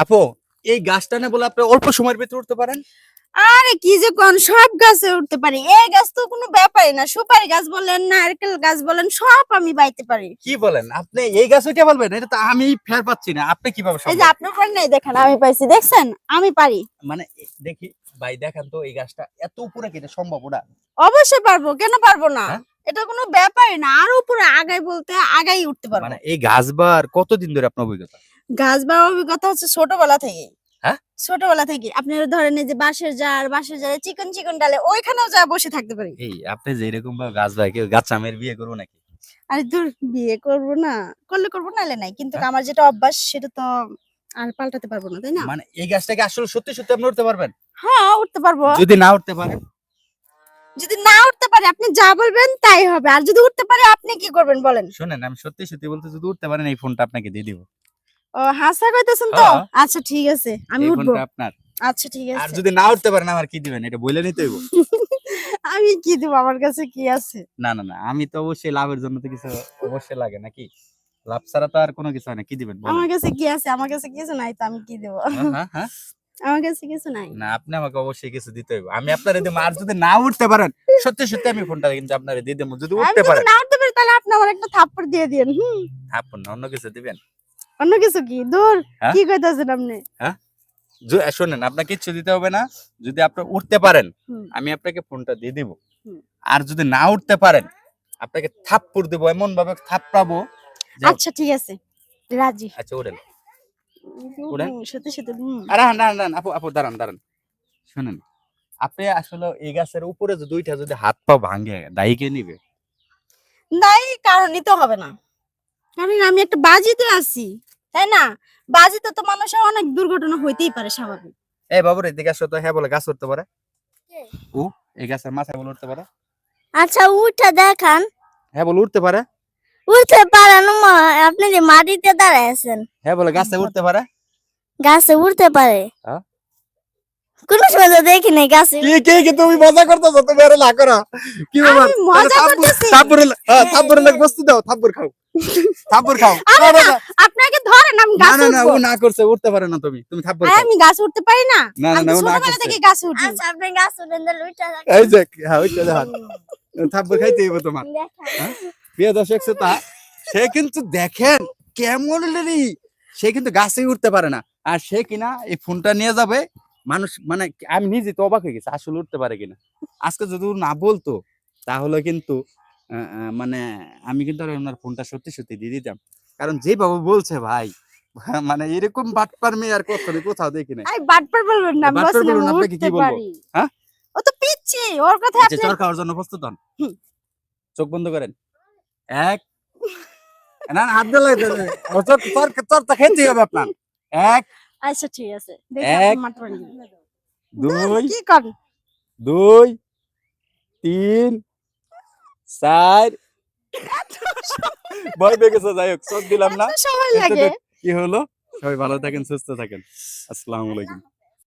আপু এই গাছটা না বলে আপনি অল্প সময়ের ভিতরে উঠতে পারেন? আরে কি যে কোন সব গাছে উঠতে পারি। এই গাছ তো কোনো ব্যাপারই না। সুপারি গাছ বলেন নারকেল গাছ বলেন সব আমি বাইতে পারি। কি বলেন? আপনি এই গাছ উঠে বলবেন? এটা তো আমি ফের পাচ্ছি না। আপনি কীভাবে এই যে আপনার পারেন নাই দেখেন আমি পাইছি দেখছেন? আমি পারি। মানে দেখি ভাই দেখেন তো এই গাছটা এত উপরে কেটে সম্ভব ওটা? অবশ্যই পারব কেন পারব না? হ্যাঁ? এটা কোনো ব্যাপারই না। আর উপরে আগাই বলতে আগাই উঠতে পারব। মানে এই গাছ বার কতদিন ধরে আপনার অভিজ্ঞতা? গাছ বা অভিজ্ঞতা হচ্ছে ছোটবেলা থেকে হ্যাঁ? ছোটবেলা থেকে আপনারা ধরেন এই যে বাঁশের জার বাঁশের জারে চিকন চিকন ডালে ওইখানেও যা বসে থাকতে পারি। এই আপনি যে এরকম ভাবে গাছ ভাই কেউ গাছ আমের বিয়ে করব নাকি? আরে দূর বিয়ে করব না। করলে করব নাহলে নাই। কিন্তু হ্যাঁ? আমার যেটা অভ্যাস সেটা তো আর পাল্টাতে পারব না তাই না? মানে এই গাছটাকে আসলে সত্যি সত্যি আপনি উঠতে পারবেন? হ্যাঁ উঠতে পারব। যদি না উঠতে পারেন যদি না উঠতে পারে আপনি যা বলবেন তাই হবে। আর যদি উঠতে পারে আপনি কি করবেন বলেন? শুনেন আমি সত্যি সত্যি বলতে যদি উঠতে পারেন এই ফোনটা আপনাকে দিয়ে দিব। ও হাসা কইতেছেন তো? হ্যাঁ। আচ্ছা ঠিক আছে আমি উঠবো। আপনার। আচ্ছা ঠিক আর যদি না উঠতে পারেন আমার কি দিবেন? এটা বলে নিতে হইব। আমি কি দেবো? আমার কাছে কি আছে? না না না আমি তো অবশ্যই লাভের জন্য তো কিছু অবশ্যই লাগে নাকি? লাভ ছাড়া তো আর কোনো কিছু হয় না। কি দিবেন আমার কাছে কি আছে? আমার কাছে কিছু নাই তো আমি কি দেবো? হ্যাঁ, হ্যাঁ। আমার কাছে কিছু নাই। না আপনি আমাকে অবশ্যই কিছু দিতে হইব। আমি আপনারে দেবো আর যদি না উঠতে পারেন সত্যি সত্যি আমি ফোনটা কিন্তু আপনার দিয়ে দেবো। যদি উঠতে পারেন। না উঠতে পারি তাহলে আপনি আমার একটা থাপ্পড় দিয়ে দিন হুম। আপন অন্য কিছু দিবেন? অন্য কিছু কি? দূর হ্যাঁ? কি কইতাছেন আপনি? জ- শোনেন আপনাকে কিচ্ছু দিতে হবে না যদি আপনি উঠতে পারেন আমি আপনাকে ফোনটা দিয়ে দিব। আর যদি না উঠতে পারেন আপনাকে থাপ্পড় দেবো এমন ভাবে থাপড়াবো যাও। আচ্ছা ঠিক আছে রাজি। আচ্ছা সত্যি আরে না না আপু আপু দাঁড়ান দাঁড়ান। শুনেন আপনি আসলে এই গাছের উপরে দুইটা যদি হাত পা ভাঙে দায়ী কে নিবে? নাই কারণ নিতে হবে না। কারণ আমি একটা বাজিতে আছি। তাই না? বাজিতে তো মানুষের অনেক দুর্ঘটনা হইতেই পারে স্বাভাবিক। এই বাবুর এদিকে আসো তো হ্যাঁ বলে গাছ উঠতে পারে। ও এই গাছের মাথায় বলে উঠতে পারে। আচ্ছা উঠে দেখান। হ্যাঁ বলে উঠতে পারে। উঠতে পারে না আপনি যে মাটিতে দাঁড়ায় আছেন। হ্যাঁ বলে গাছে উঠতে পারে। গাছে উঠতে পারে। হ্যাঁ? কোন সময় তো দেখি নাই গাছে। কি কি কি তুমি মজা করতেছো? তুমি আরে না করো। কি আমি মজা করতেছি। থাপ্পড় থাপ্পড় লাগ বস্তু দাও খাও। খাও। আপনাকে ধরেন আমি গাছে না না ও না করছে উঠতে পারে না তুমি তুমি আমি গাছে উঠতে পারি না। না না ও না করছে। থেকে গাছে উঠি আচ্ছা আপনি গাছ উঠেন তাহলে উঠে এই যে হ্যাঁ থাপ্পড় খাইতে হইব তোমার। দেখান। প্রিয় দর্শক শ্রোতা সে কিন্তু দেখেন কেমন সে কিন্তু গাছে উঠতে পারে না। আর সে কিনা এই ফোনটা নিয়ে যাবে মানুষ মানে আমি নিজে তো অবাক হয়ে গেছি আসলে উঠতে পারে কিনা। আজকে যদি না বলতো তাহলে কিন্তু মানে আমি কিন্তু আর ওনার ফোনটা সত্যি সত্যি দিয়ে দিতাম। কারণ যে বাবু বলছে ভাই মানে এরকম বাটপার মেয়ে আর কত কোথাও দেখি না আই বাটপার বলবেন না বাটপার বলছিলাম বলব না, আপনাকে কি বলব? হ্যাঁ? ও তো পিচ্ছি ওর কথা আচ্ছা আপনি চর খাওয়ার জন্য প্রস্তুত হন। চোখ বন্ধ করেন। এক। না হাত দিয়ে লাগে চর চর চরটা খেতেই হবে আপনার। এক। আচ্ছা ঠিক আছে। দুই কি দুই তিন চার। ভয় পেয়ে গেছে যাই হোক সব দিলাম না। কি হলো? সবাই ভালো থাকেন সুস্থ থাকেন। আসসালামু আলাইকুম।